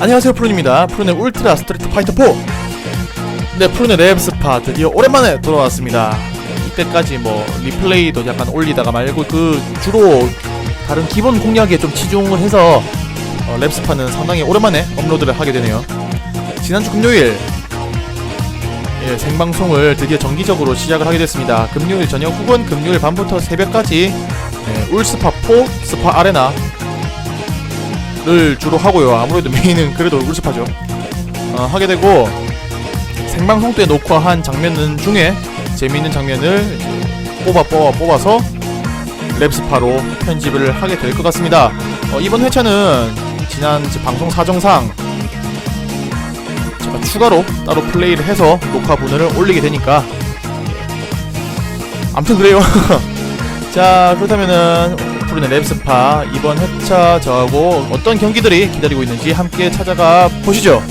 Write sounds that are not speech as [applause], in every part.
안녕하세요 푸른입니다. 푸른의 울트라 스트리트 파이터 4네 푸른의 랩스파 드디어 오랜만에 돌아왔습니다. 이때까지 뭐 리플레이도 약간 올리다가 말고 그 주로 다른 기본 공략에 좀 치중을 해서 어, 랩스파는 상당히 오랜만에 업로드를 하게 되네요. 지난주 금요일 예, 생방송을 드디어 정기적으로 시작을 하게 됐습니다. 금요일 저녁 혹은 금요일 밤부터 새벽까지 예, 울스파 4 스파 아레나 를 주로 하고요. 아무래도 메인은 그래도 울스파죠. 어, 하게 되고 생방송 때 녹화한 장면은 중에 재미있는 장면을 뽑아 뽑아 뽑아서 랩스파로 편집을 하게 될 것 같습니다. 어, 이번 회차는 지난 방송 사정상 제가 추가로 따로 플레이를 해서 녹화 분을 올리게 되니까 아무튼 그래요. [laughs] 자 그렇다면은 푸른의 랩스파 이번 회차 저하고 어떤 경기들이 기다리고 있는지 함께 찾아가 보시죠.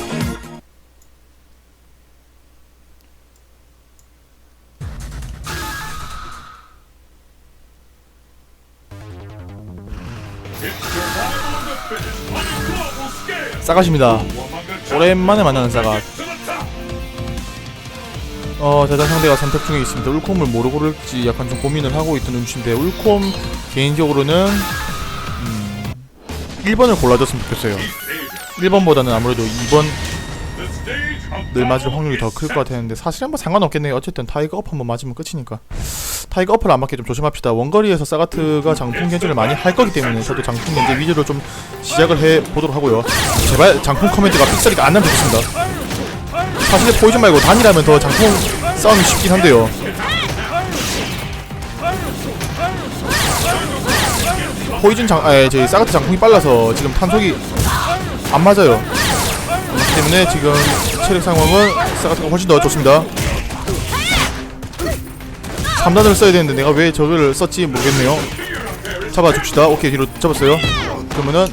싸가십니다. 오랜만에 만나는 싸가. 어, 대장 상대가 선택 중에 있습니다. 울콤을 뭐로 고를지 약간 좀 고민을 하고 있던 눈치인데 울콤 개인적으로는 음, 1번을 골라줬으면 좋겠어요. 1번보다는 아무래도 2번 늘 맞을 확률이 더 클 것 같았는데 사실은 뭐 상관없겠네요. 어쨌든 타이거 업 한번 맞으면 끝이니까. 타이거 어프를 안 맞게 좀 조심합시다. 원거리에서 사가트가 장풍 견제를 많이 할 거기 때문에 저도 장풍 견제 위주로 좀 시작을 해 보도록 하고요. 제발 장풍 커맨드가 픽사리가 안 나면 좋겠습니다. 사실 포이즌 말고 단이라면 더 장풍 싸움이 쉽긴 한데요. 포이즌 장, 아, 저희 사가트 장풍이 빨라서 지금 탄속이 안 맞아요. 그렇기 때문에 지금 체력 상황은 사가트가 훨씬 더 좋습니다. 3단을 써야 되는데 내가 왜 저거를 썼지 모르겠네요. 잡아줍시다. 오케이 뒤로 잡았어요. 그러면은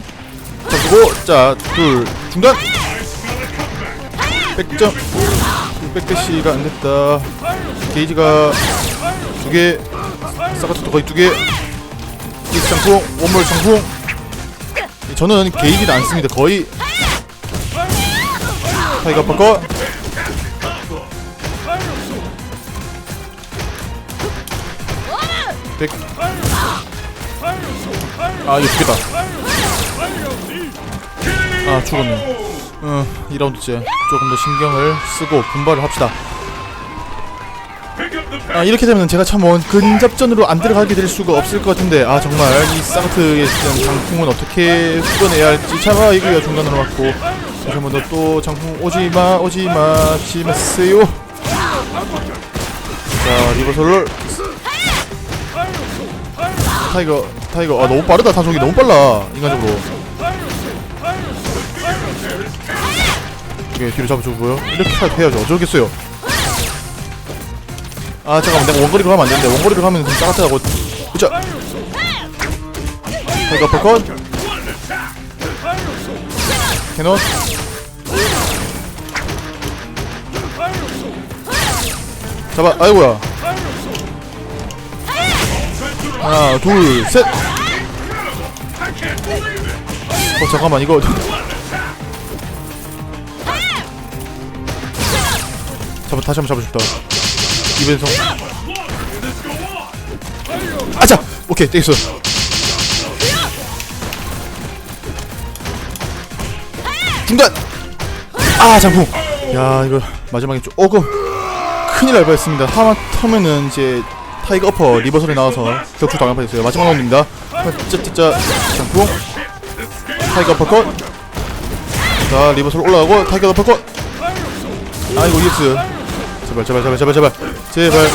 잡고 자둘 중단. 백점 백대시가 안 됐다. 게이지가 두 개. 사가트도 거의 두 개. 게이지 장풍 원몰 장풍. 저는 게이지를 안 씁니다. 거의 타이거 바꿔. 백. 아 이거 죽겠다. 아 죽었네. 어 2라운드째 조금 더 신경을 쓰고 분발을 합시다. 아 이렇게 되면 제가 참 원 근접전으로 안 들어가게 될 수가 없을 것 같은데 아 정말 이 사가트의 진짜 장풍은 어떻게 끊어내야 할지 참아 이거야 중간으로 맞고 다시 한번 더 또 장풍 오지마 오지마 지마세요. 자 리버설을 타이거 타이거. 아 너무 빠르다 타속이. 너무 빨라 인간적으로 오케이 뒤로 잡아주고요. 이렇게 해야죠. 어쩌겠어요. 아 잠깐만. 내가 원거리로 하면 안되는데 원거리로 하면 좀 짜릿하고. 그쵸 타이거 퍼컷 캐논. 잡아. 아이고야. 하나 둘셋. 어 잠깐만. 이거 잡아 다시 한번 잡아줍다. 이벤성. 아자 오케이 땡겼어. 중단! 아 장풍! 야 이거 마지막에 조금 큰일 날 뻔했습니다. 하마터면은 이제 타이거 어퍼 리버설이 나와서 격추 당할 뻔했어요. 마지막 라운드입니다. 짜짜짜 장풍. 타이거 어퍼컷. 자 리버설 올라가고 타이거 어퍼컷. 아이고 EX 제발 제발 제발 제발 제발. 제발.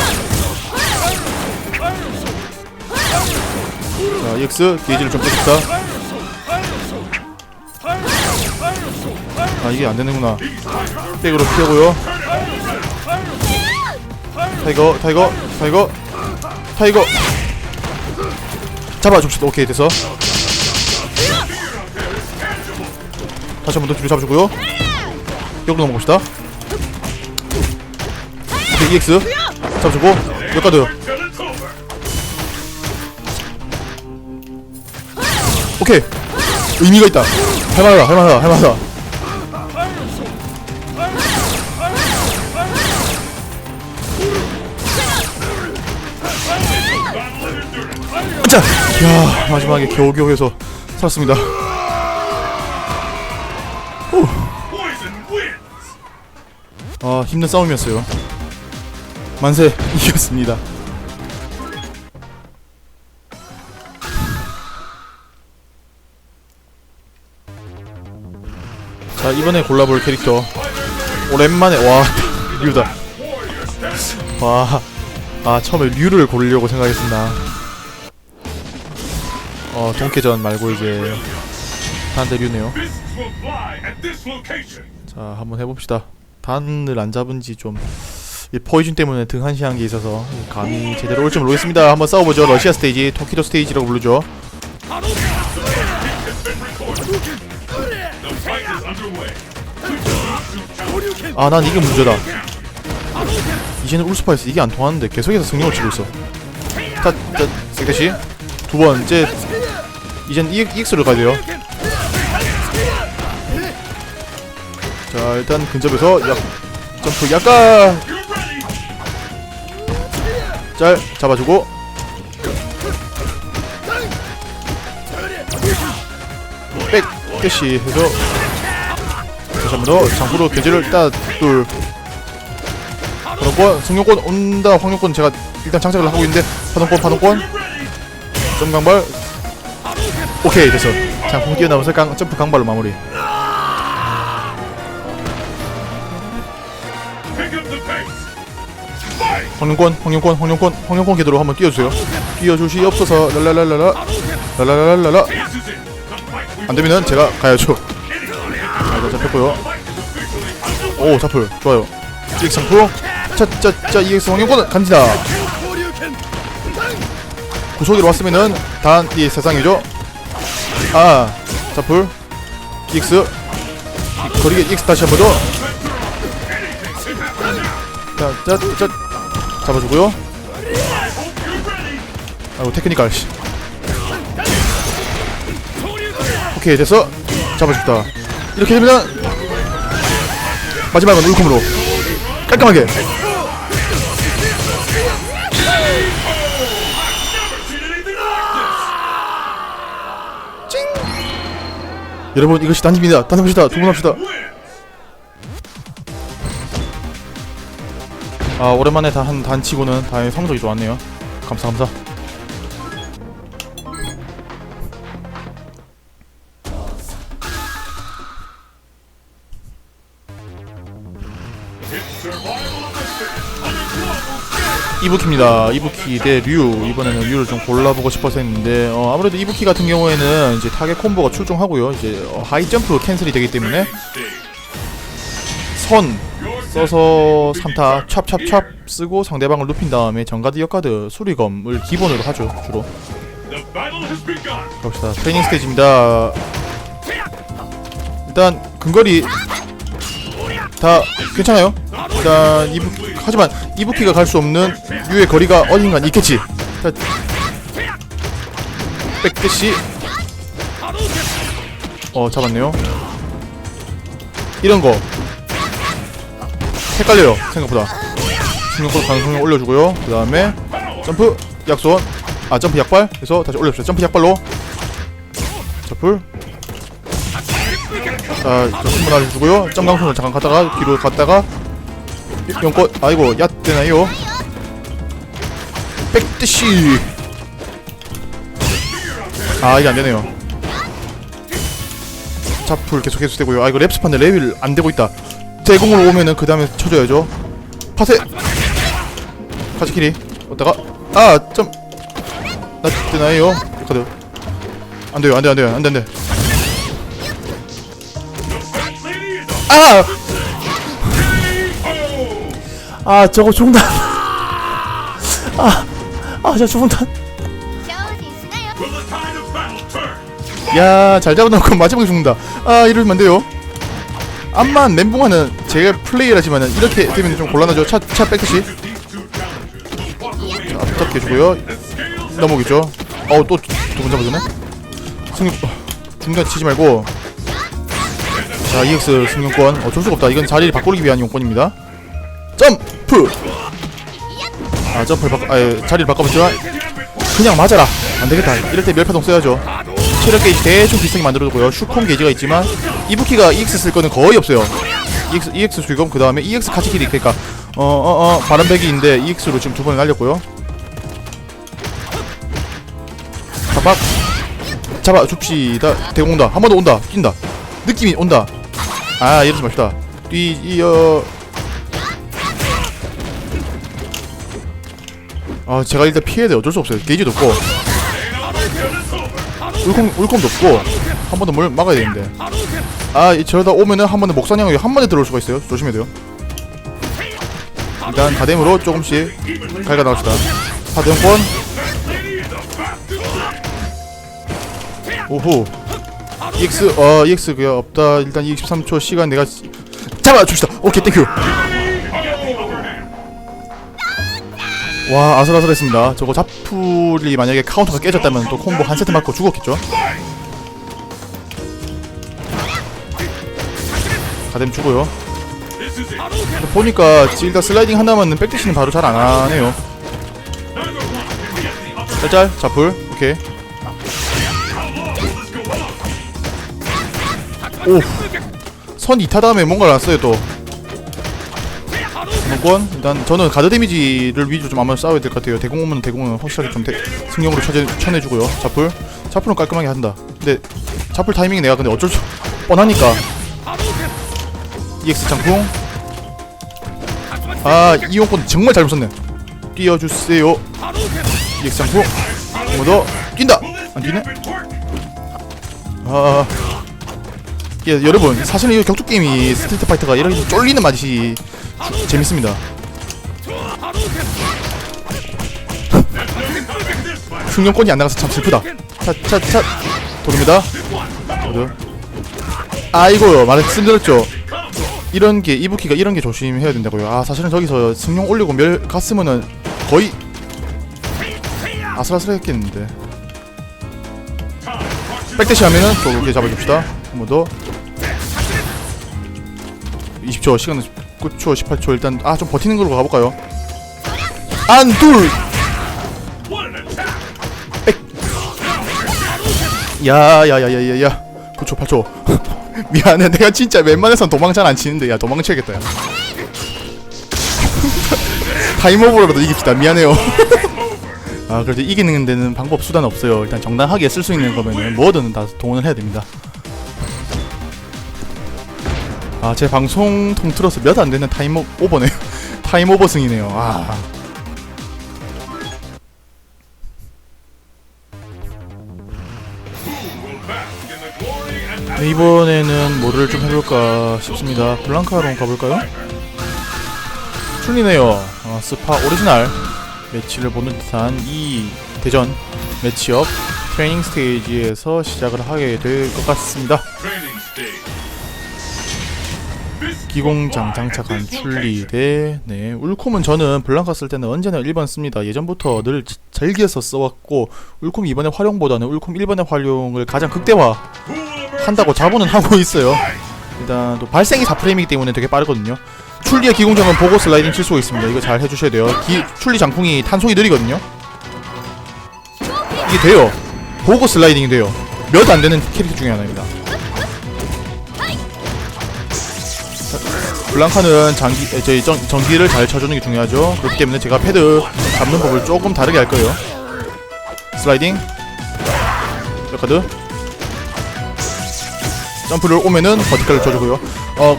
자 EX 게이지를 좀 빼줍시다. 아 이게 안되는구나. 백으로 피하고요. 타이거 타이거 타이거 타이거. 잡아줍시다. 오케이 됐어. 다시 한 번 더 뒤로 잡아주고요. 역으로 넘어갑시다 EX 잡주고 몇가드? 오케이. 의미가 있다. 할만하다 할만하다 할만하다. 자, 야 마지막에 겨우겨우 해서 살았습니다. 아 힘든 싸움이었어요. 만세 이겼습니다. 자 이번에 골라볼 캐릭터 오랜만에 와 [laughs] 류다. 와, 아 처음에 류를 고르려고 생각했습니다. 어 동캐전 말고 이제 단대 류네요. 자 한번 해봅시다 단을 안 잡은지 좀이 포이즌 때문에 등 한시한 게 있어서 감이 제대로 올지 모르겠습니다. 한번 싸워보죠. 러시아 스테이지 토키도 스테이지라고 부르죠. 아 난 이게 문제다. 이제는 울스파에서 이게 안 통하는데 계속해서 승리를 치고 있어. 자, 자, 색다시 두 번째. 이젠 EX, EX를 가야 돼요. 자 일단 근접에서 약 점프 약간? 짤 잡아주고. 백 캐시 해서 다시 한 번 더 장구로 견제를 따둘. 파동권 승용권 온다. 황용권 제가 일단 장착을 하고 있는데 파동권 파동권. 점강발. 오케이 됐어. 장풍 뛰어나면서 강, 점프 강발로 마무리 황룡권, 황룡권, 황룡권, 황룡권 궤도로 한번 띄워주세요. 띄워주시옵소서. 랄랄랄랄라, 랄랄랄랄라. This is it. The fight we 안 되면은 제가 가야죠. 아, 잡혔고요. 오, 자풀 좋아요. EX 상품, 짜짜짜 EX 황룡권 간지다. 구속이로 왔으면은 단 이 세상이죠. 아, 자풀, EX, 거리게 EX 다시 한번 더. 자, 잡아주고요. 아이고 테크니컬. 씨. 오케이 됐어. 잡아줬다. 이렇게 되면 마지막은 울콤으로 깔끔하게. 여러분 이것이 단입니다. 단합시다. 두분합시다 아 오랜만에 다 한 단 치고는 다행히 성적이 좋았네요. 감사 감사. 이브키입니다. 이브키 대 류. 이번에는 류를 좀 골라보고 싶어서 했는데 어, 아무래도 이브키 같은 경우에는 이제 타겟 콤보가 출중하고요. 이제 어, 하이 점프 캔슬이 되기 때문에. 선 써서 3타 찹찹찹 쓰고 상대방을 눕힌 다음에 정가드 역가드 수리검을 기본으로 하죠 주로. 갑시다. 트레이닝 스테이지입니다. 일단 근거리 다 괜찮아요. 일단 이부 하지만 이부키가 갈 수 없는 유의 거리가 어딘간 있겠지. 자, 백대시. 어 잡았네요. 이런거 헷갈려요. 생각보다. 중력으로 가능성을 올려주고요. 그 다음에 점프 약손 아 점프 약발 해서 다시 올려줍시다 점프 약발로. 점프 자 점프 날려주고요. 점강손을 잠깐 갔다가 뒤로 갔다가. 용꽃 아이고 야 되나요? 백드시 아 이게 안되네요. 자풀 계속 해도 되고요. 아 이거 랩스판데 레벨 안되고 있다 대공으로 오면은 그 다음에 쳐줘야죠. 파세. 카지키리 어다가? 아점. 나 되나요? 카드. 안돼요 안돼요 안돼요 안돼 안돼. is a 아! 아 저거 중단. 아, battle turn? 야잘 잡아놓고 마지막에 죽는다. 아 이러면 안 돼요 암만 멘붕하는 제가 플레이를 하지만은 이렇게 되면 좀 곤란하죠. 차, 차 we do? 앞잡게 scales 넘어오겠죠. 어우 또 두 번 잡아주네. 승리 어, 중간 치지 말고. 자 EX 승용권. 어쩔 수가 없다. 이건 자리를 바꾸기 위한 용권입니다. 점프! 아 점프를 바꿔 아 자리를 바꿔봤지만 그냥 맞아라. 안 되겠다. 이럴 때 멸파동 써야죠 체력 게이지 대충 비슷하게 만들어두고요. 슈콤 게이지가 있지만 이부키가 EX 쓸 거는 거의 없어요. EX, EX 수익금 그 다음에 EX 카치키리 그니까 어어어 바람배기인데 EX로 지금 두 번을 날렸고요. 잡아. 잡아 줍시다. 대공 온다. 한 번 더 온다. 뛴다. 느낌이 온다. 아 이러지 맙시다. 뛰어. 아 제가 일단 피해야 돼. 어쩔 수 없어요. 게이지도 없고 울콤 울콤도 없고 한 번더뭘 막아야 되는데. 아 이- 저러다 오면은 한 번에 목사냥이 한 번에 들어올 수가 있어요. 조심해야 돼요. 일단 다뎀으로 조금씩 갈가 나갑시다. 사등권. 오호. EX 어 EX 그게 없다. 일단 23초 시간 내가 잡아 줍시다. 오케이 땡큐 와 아슬아슬했습니다. 저거 자풀이 만약에 카운터가 깨졌다면 또 콤보 한 세트 맞고 죽었겠죠? 가뎀 근데 보니까 일단 슬라이딩 한다면 백대시는 바로 잘 안 하네요. 짤짤 자풀 오케이. 오선 2타 다음에 뭔가를 안 써요 또 권 일단 저는 가드 데미지를 위주로 좀 아마 싸워야 될 것 같아요. 대공 오면 대공은 확실하게 좀 대, 승용으로 쳐내, 쳐내주고요. 자풀. 자풀은 깔끔하게 한다. 근데 자풀 타이밍이 내가 근데 어쩔 수 뻔하니까. EX 장풍. 아 이용권 정말 잘못 썼네. 뛰어주세요. EX 장풍. 한번 더? 뛴다. 안 뛰네? 아. 예, 여러분. 사실은 이 격투 게임이 스트리트 파이터가 이렇게 쫄리는 맛이 주- 재밌습니다. 승용권이 안 나가서 참 슬프다. 차차차 돌립니다. 어디? 아이고요 말씀드렸죠. 이런 게 이부키가 이런 게 조심해야 된다고요. 아 사실은 저기서 승용 올리고 멸 갔으면은 거의 아슬아슬했겠는데. 백대시 하면은 저렇게 잡아줍시다. 한 번 더. 20초 시간은 9초 18초 일단 아 좀 버티는 걸로 가볼까요? 안둘! 야야야야야야. 9초 8초. 미안해 내가 진짜 웬만해선 도망 잘 안 치는데 야 도망쳐야겠다 야. [laughs] 타임오버로라도 이깁시다. 미안해요. [laughs] 아 그래도 이기는 데는 방법 수단 없어요. 일단 정당하게 쓸 수 있는 거면은 뭐든 다 동원을 해야 됩니다 아, 제 방송 통틀어서 몇 안 되는 타임 오- 오버네요. [laughs] 타임 오버 승이네요. 아. 네, 이번에는 뭐를 좀 해볼까 싶습니다. 블랑카로 가볼까요? 출리네요. 어, 스파 오리지널 매치를 보는 듯한 이 대전 매치업 트레이닝 스테이지에서 시작을 하게 될 것 같습니다. 기공장 장착한 출리 대 네, 울콤은 저는 블랑카 쓸 때는 언제나 1번 씁니다. 예전부터 늘 지- 즐겨서 써왔고 울콤 이번에 활용보다는 울콤 1번의 활용을 가장 극대화 한다고 자부는 하고 있어요. 일단 또 발생이 4프레임이기 때문에 되게 빠르거든요. 출리의 기공장은 보고 슬라이딩 칠 수가 있습니다. 이거 잘 해주셔야 돼요. 기, 출리 장풍이 탄속이 느리거든요. 이게 돼요. 보고 슬라이딩이 돼요. 몇 안 되는 캐릭터 중에 하나입니다. 블랑카는 장기, 에, 저희 전, 전기를 잘 쳐주는 게 중요하죠. 그렇기 때문에 제가 패드 잡는 법을 조금 다르게 할 거예요. 슬라이딩, 카드, 점프를 오면은 버티칼을 쳐주고요. 어,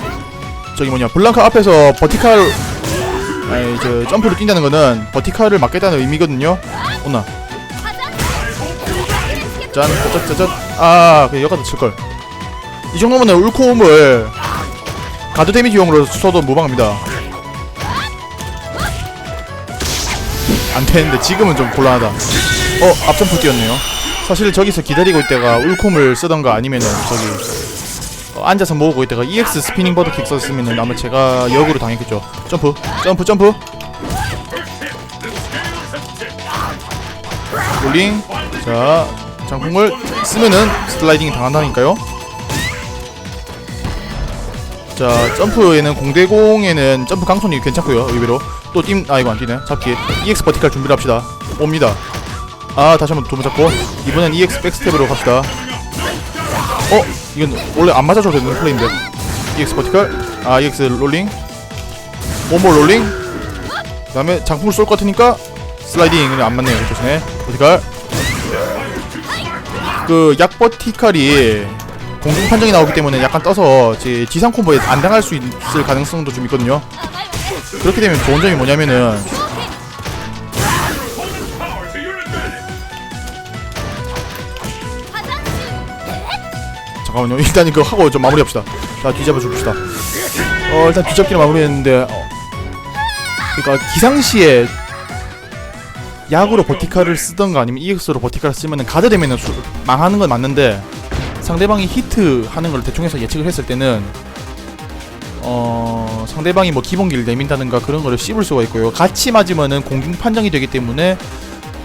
저기 뭐냐, 블랑카 앞에서 버티칼, 아니 저 점프를 뛴다는 거는 버티칼을 맞겠다는 의미거든요. 오나, 짠, 짜짜짜짜, 아, 그 여기다 칠 걸. 이 정도면은 울콤을 가드 데미지용으로 써도 무방합니다. 안 되는데 지금은 좀 곤란하다. 어, 앞점프 뛰었네요. 사실 저기서 기다리고 있다가 울콤을 쓰던가 아니면은 저기 어, 앉아서 모으고 있다가 EX 스피닝 버드킥 썼으면은 아마 제가 역으로 당했겠죠. 점프, 점프, 점프. 롤링. 자, 장풍을 쓰면은 슬라이딩이 당한다니까요. 자 점프에는 공대공에는 점프 강손이 괜찮고요 의외로. 또 띵.. 아 이거 안 뛰네. 잡기. EX 버티칼 준비를 합시다. 옵니다. 아 다시 한번 두번 잡고. 이번엔 EX 백스텝으로 갑시다. 어? 이건 원래 안 맞아줘도 되는 플레이인데. EX 버티컬. 아 EX 롤링. 원몰 롤링 그 다음에 장풍을 쏠 것 같으니까 슬라이딩. 근데 안 맞네요. 조심해. 버티컬. 그약 버티컬이 공중 판정이 나오기 때문에 약간 떠서 제 지상 콤보에 안 당할 수 있을 가능성도 좀 있거든요 그렇게 되면 좋은 점이 뭐냐면은. 잠깐만요. [laughs] 일단 이거 하고 좀 마무리합시다. 자, 뒤잡아 줍시다. 어, 일단 뒤잡기를 마무리했는데, 어, 그러니까 기상시에 약으로 버티카를 쓰던가 아니면 EX로 버티카를 쓰면은 가드 되면은 수- 망하는 건 맞는데 상대방이 히트 하는 걸 대충 해서 예측을 했을 때는 어 상대방이 뭐 기본기를 내민다든가 그런 거를 씹을 수가 있고요. 같이 맞으면은 공중 판정이 되기 때문에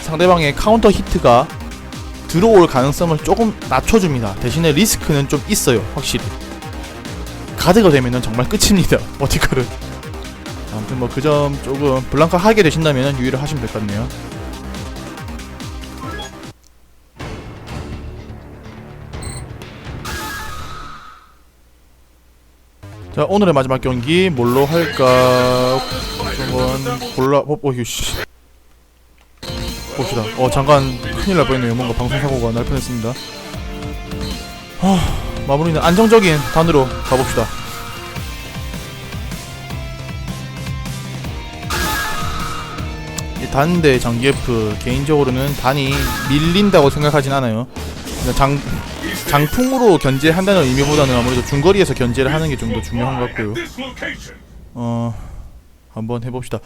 상대방의 카운터 히트가 들어올 가능성을 조금 낮춰줍니다. 대신에 리스크는 좀 있어요, 확실히. 가드가 되면은 정말 끝입니다, [laughs] 버티컬은. 아무튼 뭐 그 점 조금 블랑카 하게 되신다면 유의를 하시면 될 것 같네요. 자 오늘의 마지막 경기 뭘로 할까 한번 골라 어, 어, 씨. 봅시다. 어 잠깐 큰일 날 뻔했네요. 뭔가 방송 사고가 날 뻔했습니다. 하, 마무리는 안정적인 단으로 가봅시다. 이 단대 장기F 개인적으로는 단이 밀린다고 생각하진 않아요. 장 장풍으로 견제한다는 의미보다는 아무래도 중거리에서 견제를 하는 게 좀 더 중요한 것 같고요. 어 한번 해봅시다.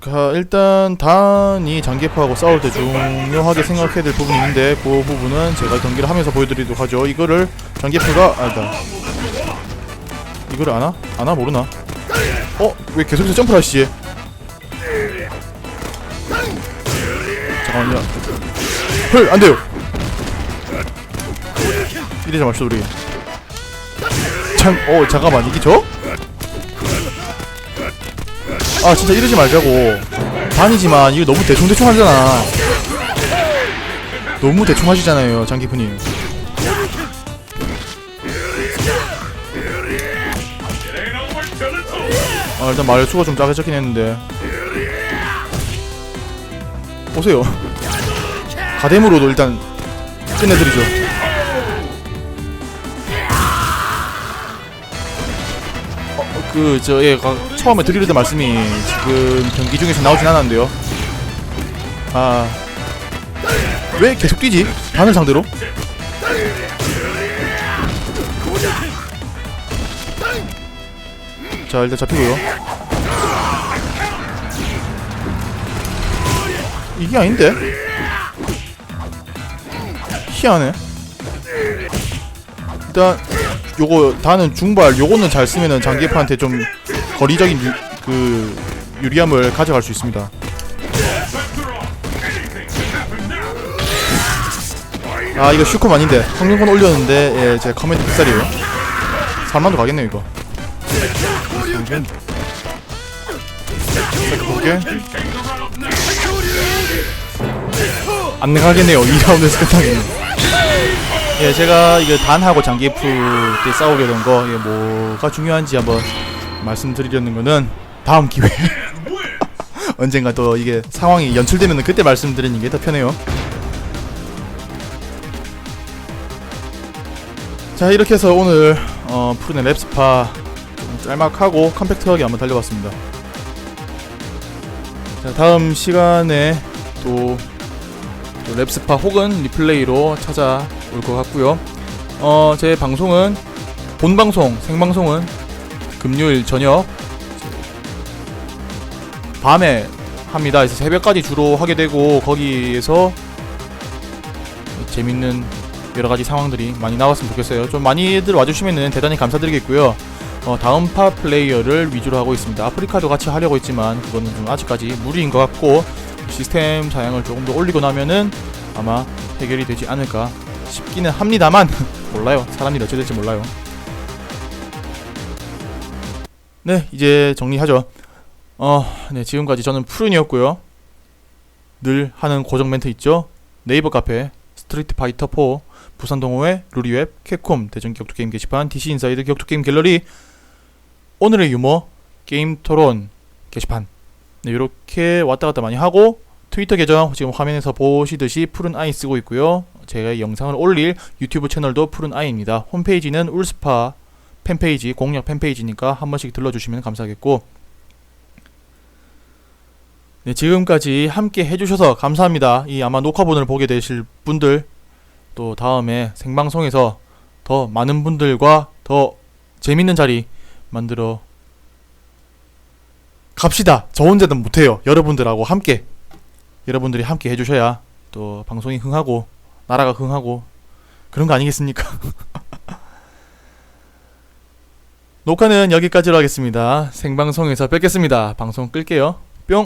가 일단 단이 장기파하고 싸울 때 중요하게 생각해야 될 부분이 있는데 그 부분은 제가 경기를 하면서 보여드리도록 하죠. 이거를 장기파가 아니다. 이거를 아나? 아나 모르나? 어? 왜 계속해서 점프를 하시지? 잠깐만요. 헐 안 돼요. 이러지 맙시다 우리. 참, 어 잠깐만 이게 저? 아 진짜 이러지 말자고 반이지만 이거 너무 대충대충 하잖아 너무 대충 하시잖아요 장기프님. 아 일단 말수가 좀 작게 적긴 했는데 오세요 가뎀으로도 일단 끝내드리죠 그 저 예, 가- 처음에 드리려던 말씀이 지금 경기 중에서 나오진 않았는데요 아 왜 계속 뛰지? 반을 상대로? 자 일단 잡히고요 이게 아닌데? 희한해 일단 요거 다는 중발 요거는 잘 쓰면은 장기파한테 좀 거리적인 유, 그 유리함을 가져갈 수 있습니다. 아 이거 슈컴 아닌데. 성능권 올렸는데 예, 제 커맨드 빅살이에요. 3만도 가겠네요 이거. 안 나가겠네요 2라운드에서 끝나겠네 예 제가 이거 단하고 장기프 때 싸우게 된거 이게 뭐가 중요한지 한번 말씀드리려는 거는 다음 기회 [laughs] 언젠가 또 이게 상황이 연출되면 그때 말씀드리는 게 더 편해요. 자 이렇게 해서 오늘 어, 푸른의 랩스파 좀 짤막하고 컴팩트하게 한번 달려봤습니다. 자 다음 시간에 또, 또 랩스파 혹은 리플레이로 찾아 올 것 같고요 어, 제 방송은 본 방송 생방송은 금요일 저녁 밤에 합니다 그래서 새벽까지 주로 하게 되고 거기에서 재밌는 여러 가지 상황들이 많이 나왔으면 좋겠어요. 좀 많이들 와주시면은 대단히 감사드리겠고요. 어, 다음 파 플레이어를 위주로 하고 있습니다. 아프리카도 같이 하려고 했지만 그거는 좀 아직까지 무리인 것 같고 시스템 사양을 조금 더 올리고 나면은 아마 해결이 되지 않을까 싶기는 합니다만 [laughs] 몰라요. 사람이 어찌 될지 몰라요. 네, 이제 정리하죠. 어, 네, 지금까지 저는 푸른이었고요. 늘 하는 고정 멘트 있죠? 네이버 카페 스트리트 파이터 4 부산 동호회 루리웹 캡콤 대전 격투 게임 게시판 DC 인사이드 격투 게임 갤러리 오늘의 유머 게임 토론 게시판 네, 이렇게 왔다 갔다 많이 하고 트위터 계정 지금 화면에서 보시듯이 푸른 아이 쓰고 있고요. 제가 이 영상을 올릴 유튜브 채널도 푸른 아이입니다. 홈페이지는 울스파 팬페이지 공략 팬페이지니까 한 번씩 들러주시면 감사하겠고 네, 지금까지 함께 해주셔서 감사합니다. 이 아마 녹화본을 보게 되실 분들 또 다음에 생방송에서 더 많은 분들과 더 재밌는 자리 만들어 갑시다. 저 혼자는 못해요. 여러분들하고 함께 여러분들이 함께 해주셔야 또 방송이 흥하고 나라가 흥하고 그런 거 아니겠습니까? [laughs] 녹화는 여기까지로 하겠습니다. 생방송에서 뵙겠습니다. 방송 끌게요.